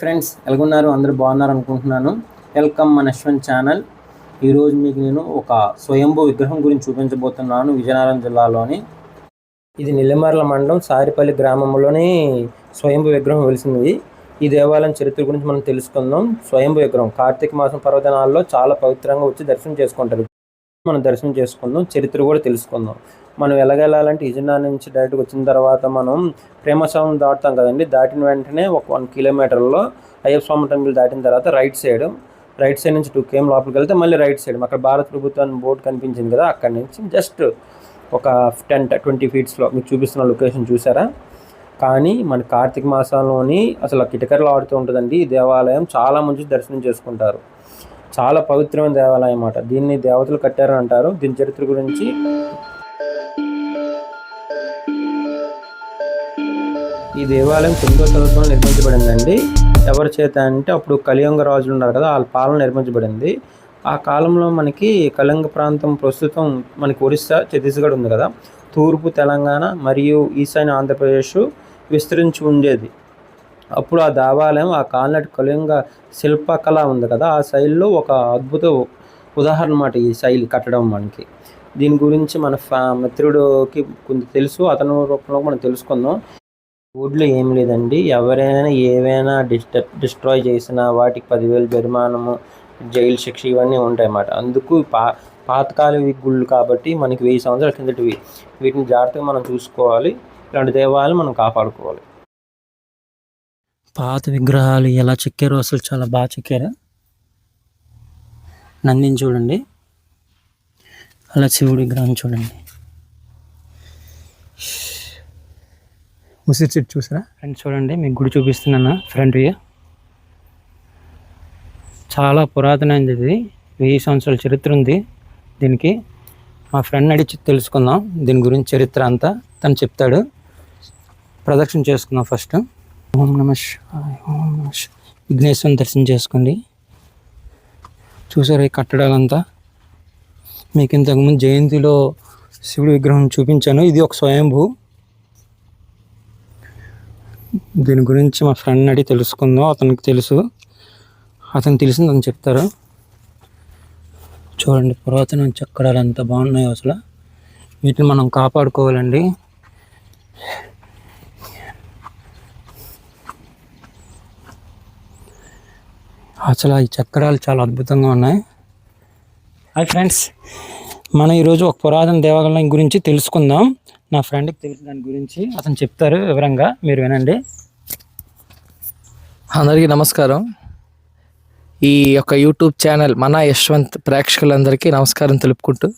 Friends ఎలాగున్నారు? అందరూ బాగున్నారు అనుకుంటున్నాను. వెల్కమ్ మన యశ్వంత్ ఛానల్. ఈరోజు మీకు నేను ఒక స్వయంభూ విగ్రహం గురించి చూపించబోతున్నాను విజయనగరం జిల్లాలోని. ఇది నిల్లమర్ల మండలం సారిపల్లి గ్రామంలోని స్వయంభూ విగ్రహం వెలిసింది. ఈ దేవాలయం చరిత్ర గురించి మనం తెలుసుకుందాం. స్వయంభూ విగ్రహం కార్తీక మాసం పర్వదినాల్లో చాలా పవిత్రంగా వచ్చి దర్శనం చేసుకుంటారు మనం దర్శనం చేసుకుందాం. చరిత్ర కూడా తెలుసుకుందాం. మనం ఎలాగెళ్ళాలంటే విజయనగరం నుంచి డైరెక్ట్గా వచ్చిన తర్వాత మనం ప్రేమస్వామి దాటుతాం కదండి. దాటిన వెంటనే ఒక వన్ కిలోమీటర్లో అయ్యప్ప స్వామి టెంపుల్ దాటిన తర్వాత రైట్ సైడ్ రైట్ సైడ్ నుంచి టూ కేఎం లోపలికి వెళ్తే మళ్ళీ రైట్ సైడ్ అక్కడ భారత ప్రభుత్వాన్ని బోర్డు కనిపించింది కదా అక్కడి నుంచి జస్ట్ ఒక టెన్ ట్వంటీ ఫీట్స్లో మీకు చూపిస్తున్న లొకేషన్ చూసారా? కానీ మన కార్తీక మాసంలోని అసలు కిటకరలు ఆడుతూ ఉంటుందండి. ఈ దేవాలయం చాలా మంచి దర్శనం చేసుకుంటారు. చాలా పవిత్రమైన దేవాలయం అన్నమాట. దీన్ని దేవతలు కట్టారని అంటారు. దీని చరిత్ర గురించి ఈ దేవాలయం తొమ్మిదో సంవత్సరంలో నిర్మించబడిందండి. ఎవరి చేత అంటే అప్పుడు కలియుగ రాజులు ఉన్నారు కదా వాళ్ళ పాలన నిర్మించబడింది. ఆ కాలంలో మనకి కళింగ ప్రాంతం ప్రస్తుతం మనకి ఒరిస్సా ఛత్తీస్గఢ్ ఉంది కదా. తూర్పు తెలంగాణ మరియు ఈశాన్య ఆంధ్రప్రదేశ్ విస్తరించి ఉండేది. అప్పుడు ఆ దేవాలయం ఆ కాలనాటి కళింగ శిల్పకళ ఉంది కదా ఆ శైలిలో ఒక అద్భుత ఉదాహరణ అన్నమాట ఈ శైలి కట్టడం మనకి. దీని గురించి మన ఫ్యా మిత్రుడికి కొంచెం తెలుసు అతని రూపంలో మనం తెలుసుకుందాం. ఊళ్ళో ఏం లేదండి. ఎవరైనా ఏవైనా డిస్టర్బ్ డిస్ట్రాయ్ చేసినా వాటికి పదివేలు జరిమానము జైలు శిక్ష ఇవన్నీ ఉంటాయి అన్నమాట అందుకు పా పాతకాల గుళ్ళు కాబట్టి మనకి వెయ్యి సంవత్సరాల కిందటివి వీటిని జాగ్రత్తగా మనం చూసుకోవాలి. ఇలాంటి దేవాలను మనం కాపాడుకోవాలి. పాత విగ్రహాలు ఎలా చెక్కారో అసలు చాలా బాగా చెక్కారు? నందిని చూడండి. అలా శివుడి విగ్రహం చూడండి. ఉసిరి చెట్టు చూసారా? ఫ్రెండ్ చూడండి మీకు గుడి చూపిస్తున్నాను. ఫ్రంట్ వ్యూ చాలా పురాతనమైనది ఇది. వెయ్యి సంవత్సరాల చరిత్ర ఉంది దీనికి. మా ఫ్రెండ్ అడిగి తెలుసుకుందాం దీని గురించి చరిత్ర అంతా. తను చెప్తాడు. ప్రదక్షిణ చేసుకుందాం ఫస్ట్ ఓం నమ శివాయ ఓం నమ విఘ్నేశ్వరం దర్శనం చేసుకోండి. చూసారా ఈ కట్టడాలంతా? మీకు ఇంతకుముందు జయంతిలో శివుడి విగ్రహం చూపించాను. ఇది ఒక స్వయంభూ. దీని గురించి మా ఫ్రెండ్ అడిగి తెలుసుకుందాం. అతనికి తెలుసు. అతనికి తెలిసింది అతను చెప్తారు. చూడండి పురాతన చక్రాలు ఎంత బాగున్నాయో అసలు. వీటిని మనం కాపాడుకోవాలండి. అసలు ఈ చక్రాలు చాలా అద్భుతంగా ఉన్నాయి. హాయ్ ఫ్రెండ్స్ మనం ఈరోజు ఒక పురాతన దేవాలయం గురించి తెలుసుకుందాం. నా ఫ్రెండ్కి తెలిసిన దాని గురించి అతను చెప్తారు వివరంగా మీరు వినండి. అందరికీ నమస్కారం. ఈ యొక్క యూట్యూబ్ ఛానల్ మన యశ్వంత్ ప్రేక్షకులందరికీ నమస్కారం తెలుపుకుంటూ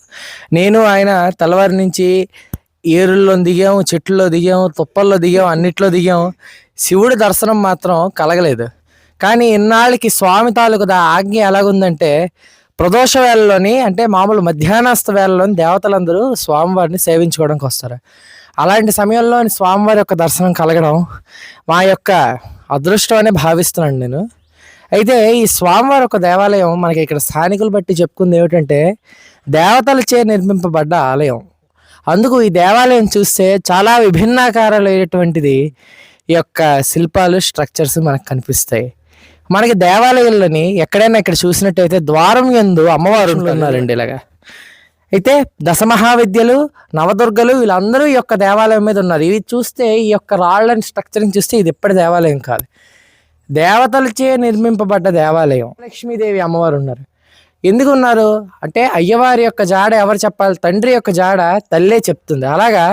నేను ఆయన తెల్లవారి నుంచి ఏరుల్లో దిగాము చెట్లలో దిగాము తుప్పల్లో దిగాము అన్నిట్లో దిగాము. శివుడి దర్శనం మాత్రం కలగలేదు. కానీ ఇన్నాళ్ళకి స్వామి తాలూకు ఆజ్ఞ ఎలాగుందంటే ప్రదోష వేళలోని అంటే మామూలు మధ్యాహ్నాస్త వేళలోని దేవతలందరూ స్వామివారిని సేవించుకోవడానికి వస్తారు. అలాంటి సమయంలో స్వామివారి యొక్క దర్శనం కలగడం మా యొక్క అదృష్టం అని భావిస్తున్నాను నేను. అయితే ఈ స్వామివారి ఒక దేవాలయం మనకి ఇక్కడ స్థానికులు బట్టి చెప్పుకుంది ఏమిటంటే దేవతలచే నిర్మింపబడ్డ ఆలయం. అందుకు ఈ దేవాలయం చూస్తే చాలా విభిన్నాకారాలైనటువంటిది ఈ యొక్క శిల్పాలు స్ట్రక్చర్స్ మనకు కనిపిస్తాయి. మనకి దేవాలయాలని ఎక్కడైనా ఇక్కడ చూసినట్టయితే ద్వారం ఎందు అమ్మవారు ఉన్నారండి ఇలాగా. అయితే దశమహావిద్యలు నవదుర్గలు వీళ్ళందరూ ఈ యొక్క దేవాలయం మీద ఉన్నారు. ఇవి చూస్తే ఈ యొక్క రాళ్ళని స్ట్రక్చరింగ్ చూస్తే ఇది ఎప్పటి దేవాలయం కాదు. దేవతలచే నిర్మింపబడ్డ దేవాలయం. లక్ష్మీదేవి అమ్మవారు ఉన్నారు. ఎందుకు ఉన్నారు? అంటే అయ్యవారి యొక్క జాడ ఎవరు చెప్పాలి? తండ్రి యొక్క జాడ తల్లే చెప్తుంది. అలాగా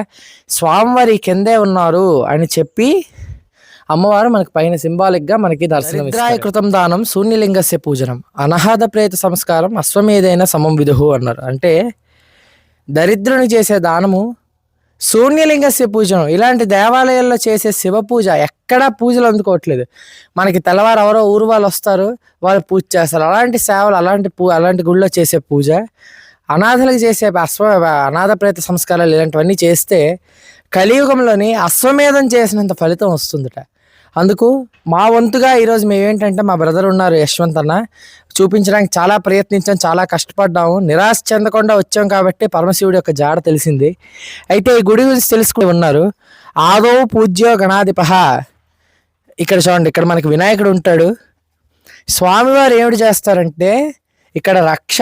స్వామివారి కిందే ఉన్నారు అని చెప్పి అమ్మవారు మనకి పైన సింబాలిక్గా మనకి దర్శనం కృతం దానం శూన్యలింగస్య పూజనం. అనాహత ప్రేత సంస్కారం అశ్వమేధైన సమం విదుహు అన్నారు. అంటే దరిద్రుని చేసే దానము శూన్యలింగస్య పూజనం ఇలాంటి దేవాలయాల్లో చేసే శివ పూజ ఎక్కడా పూజలు అందుకోవట్లేదు. మనకి తెల్లవారు ఎవరో ఊరు వాళ్ళు వస్తారు వాళ్ళు పూజ చేస్తారు. అలాంటి సేవలు అలాంటి పూ అలాంటి గుళ్ళో చేసే పూజ అనాథలకు చేసే అశ్వ అనాథ ప్రేత సంస్కారాలు ఇలాంటివన్నీ చేస్తే కలియుగంలోని అశ్వమేధం చేసినంత ఫలితం వస్తుందట. అందుకు మా వంతుగా ఈరోజు మేమేంటంటే మా బ్రదర్ ఉన్నారు యశ్వంత్ అన్న. చూపించడానికి చాలా ప్రయత్నించాం చాలా కష్టపడ్డాము. నిరాశ చెందకుండా వచ్చాం కాబట్టి పరమశివుడి యొక్క జాడ తెలిసింది. అయితే ఈ గుడి గురించి తెలుసుకుని ఉన్నారు. ఆదో పూజ్యో గణాధిప ఇక్కడ చూడండి ఇక్కడ మనకి వినాయకుడు ఉంటాడు. స్వామివారు ఏమిటి చేస్తారంటే ఇక్కడ రక్ష.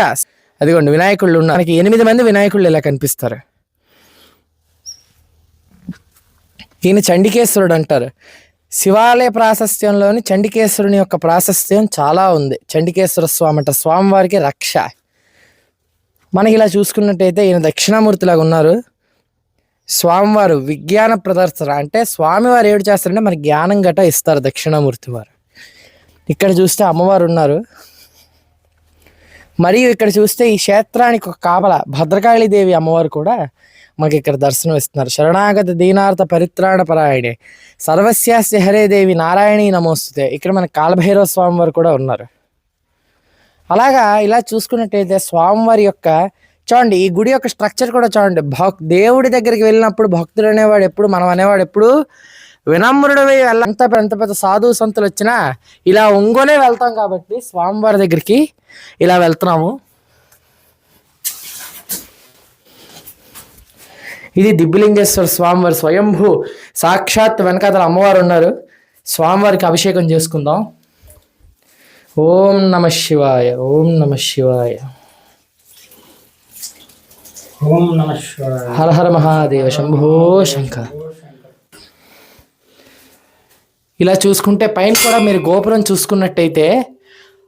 అదిగోండి వినాయకుళ్ళు ఉన్నారు. మనకి ఎనిమిది మంది వినాయకుళ్ళు ఇలా కనిపిస్తారు. ఈయన చండికేశ్వరుడు అంటారు. శివాలయ ప్రాశస్త్యంలోని చండికేశ్వరుని యొక్క ప్రాశస్త్యం చాలా ఉంది. చండికేశ్వర స్వామి అంట స్వామివారికి రక్ష. మనకి ఇలా చూసుకున్నట్టయితే ఈయన దక్షిణామూర్తిలాగా ఉన్నారు. స్వామివారు విజ్ఞాన ప్రదర్శన అంటే స్వామివారు ఏడు చేస్తారంటే మనకి జ్ఞానం గట ఇస్తారు దక్షిణామూర్తి వారు. ఇక్కడ చూస్తే అమ్మవారు ఉన్నారు. మరియు ఇక్కడ చూస్తే ఈ క్షేత్రానికి ఒక కాపల భద్రకాళీదేవి అమ్మవారు కూడా మాకు ఇక్కడ దర్శనం ఇస్తున్నారు. శరణాగత దీనార్థ పరిత్రాణ పరాయణే. సర్వస్యాస్య హరే దేవి నారాయణీ నమోస్తుతే. ఇక్కడ మన కాలభైరవ స్వామివారు కూడా ఉన్నారు. అలాగా ఇలా చూసుకున్నట్టయితే స్వామివారి యొక్క చూడండి ఈ గుడి యొక్క స్ట్రక్చర్ కూడా చూడండి. భక్ దేవుడి దగ్గరికి వెళ్ళినప్పుడు భక్తుడు అనేవాడు ఎప్పుడు మనం అనేవాడు ఎప్పుడు వినమ్రుడమే ఎంత ఎంత పెద్ద సాధువు సంతులు వచ్చినా ఇలా ఒంగోనే వెళ్తాం కాబట్టి స్వామివారి దగ్గరికి ఇలా వెళ్తున్నాము. ఇది దిబ్బలింగేశ్వర స్వామివారి స్వయంభూ సాక్షాత్ వెనకాతల అమ్మవారు ఉన్నారు. స్వామివారికి అభిషేకం చేసుకుందాం. ఓం నమ శివాయ ఓం నమ శివాయ. ఓం నమ శివాయ. హర హర మహాదేవ శంభో శంకర్. ఇలా చూసుకుంటే పైన కూడా మీరు గోపురం చూసుకున్నట్టయితే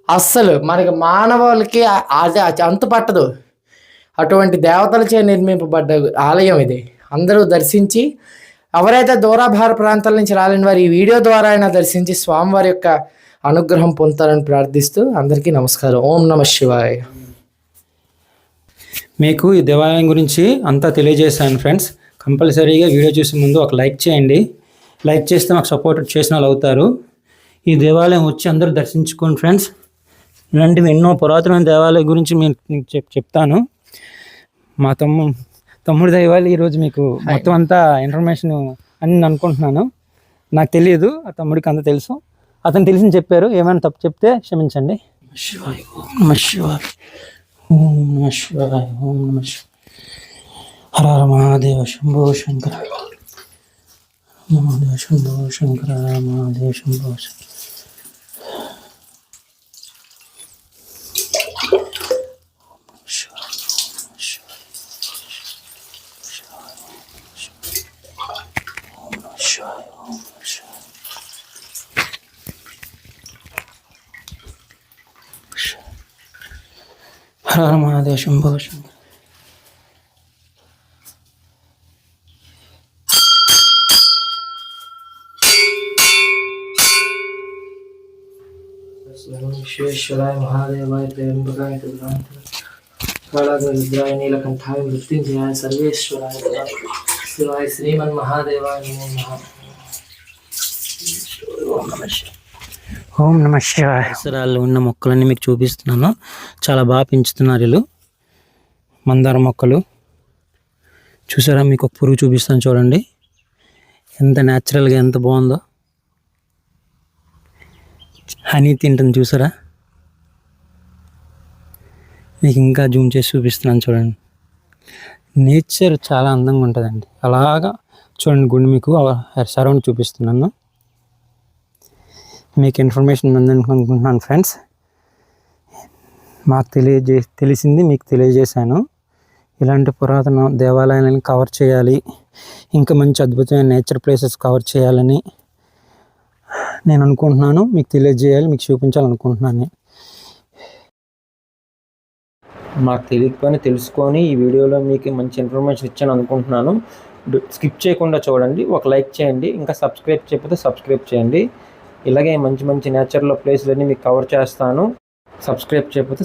అస్సలు మనకి మానవాళికి ఆ- అది అంతు పట్టదు. అటువంటి దేవతలచే నిర్మింపబడ్డ ఆలయం ఇది. అందరూ దర్శించి ఎవరైతే దూరాభార ప్రాంతాల నుంచి రాలేని వారు ఈ వీడియో ద్వారా అయినా దర్శించి స్వామివారి యొక్క అనుగ్రహం పొందుతారని ప్రార్థిస్తూ అందరికీ నమస్కారం. ఓం నమ శివాయ. మీకు ఈ దేవాలయం గురించి అంతా తెలియజేశాను ఫ్రెండ్స్. కంపల్సరీగా వీడియో చూసే ముందు ఒక లైక్ చేయండి. లైక్ చేస్తే మాకు సపోర్ట్ చేసిన వాళ్ళు అవుతారు. ఈ దేవాలయం వచ్చి అందరూ దర్శించుకోండి ఫ్రెండ్స్. ఇలాంటివి ఎన్నో పురాతన దేవాలయం గురించి మీకు చెప్ చెప్తాను. మా తమ్ము తమ్ముడి దైవాలు ఈరోజు మీకు మొత్తం అంతా ఇన్ఫర్మేషన్ అని నేను అనుకుంటున్నాను. నాకు తెలియదు ఆ తమ్ముడికి అంతా తెలుసు. అతను తెలిసింది చెప్పారు ఏమైనా తప్పు చెప్తే క్షమించండి. శివాయ ఓం నమ శివాయ. ఓం నమ శివాయ ఓం నమ శివాయ. హర హర మహాదేవ శంభో శంకర మహాదేవ శంభో శంకర మహాదేవ శంభో శంకర హర హర మహాదేవ శంభో శంకర విశ్వేశ్వరాయ మహాదేవాయ త్రయంబకాయ కాళాగ్రద్రాయ నీలకంఠాయ మృత్యుంజయాయ సర్వేశ్వరాయ శివాయ శ్రీమన్ మహాదేవాయ నమో నమః ఓం నమ శివాయ. పరిసరాల్లో ఉన్న మొక్కలన్నీ మీకు చూపిస్తున్నాను. చాలా బాగా పెంచుతున్నారు వీళ్ళు. మందార మొక్కలు. చూసారా? మీకు ఒక పురుగు చూపిస్తాను చూడండి. ఎంత న్యాచురల్గా ఎంత బాగుందో. హనీ తింటుంది చూసారా? మీకు ఇంకా జూమ్ చేసి చూపిస్తున్నాను చూడండి. నేచర్ చాలా అందంగా ఉంటుందండి. అలాగా చూడండి గుండె మీకు సరౌండ్ చూపిస్తున్నాను. మీకు ఇన్ఫర్మేషన్ ఉందని అనుకుంటున్నాను ఫ్రెండ్స్ మాకు తెలియజే తెలిసింది మీకు తెలియజేశాను. ఇలాంటి పురాతన దేవాలయాలను కవర్ చేయాలి. ఇంకా మంచి అద్భుతమైన నేచర్ ప్లేసెస్ కవర్ చేయాలని నేను అనుకుంటున్నాను. మీకు తెలియజేయాలి మీకు చూపించాలనుకుంటున్నాను. మాకు తెలియకపోయినా తెలుసుకొని ఈ వీడియోలో మీకు మంచి ఇన్ఫర్మేషన్ ఇచ్చాను అనుకుంటున్నాను. స్కిప్ చేయకుండా చూడండి. ఒక లైక్ చేయండి. ఇంకా సబ్స్క్రైబ్ చేయకపోతే సబ్స్క్రైబ్ చేయండి. ఇలాగే మంచి మంచి నేచర్లో ప్లేస్లన్నీ మీకు కవర్ చేస్తాను. సబ్స్క్రైబ్ చేయకపోతే